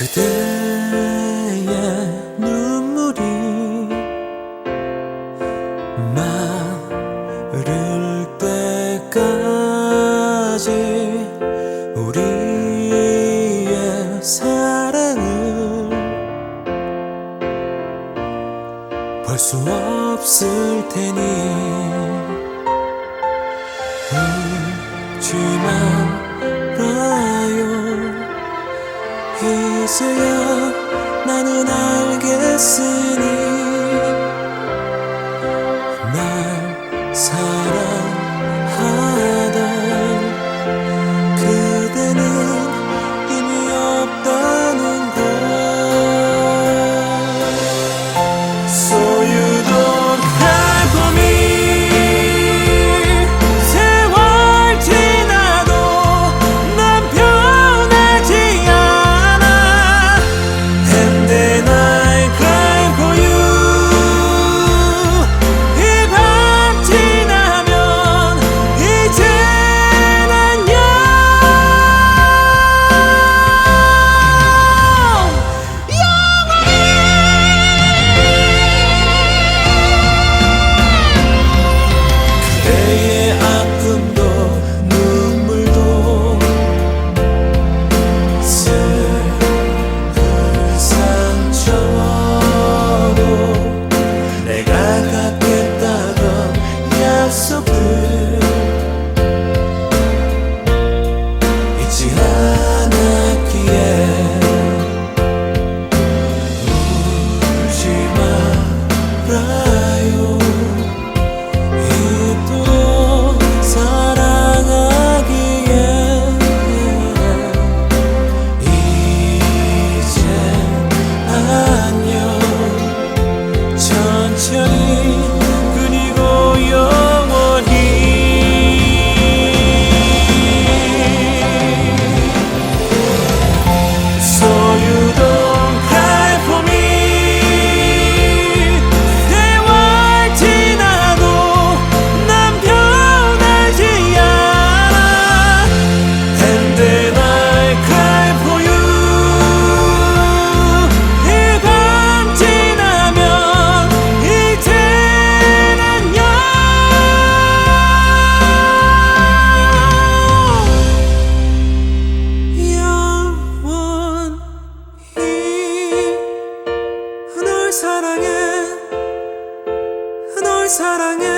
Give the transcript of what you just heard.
그대의 눈물이 마를 때까지 우리의 사랑을 볼 수 없을 테니. 울지 마 있으려 나는 알겠으니 날 사랑 사랑해. 널 사랑해.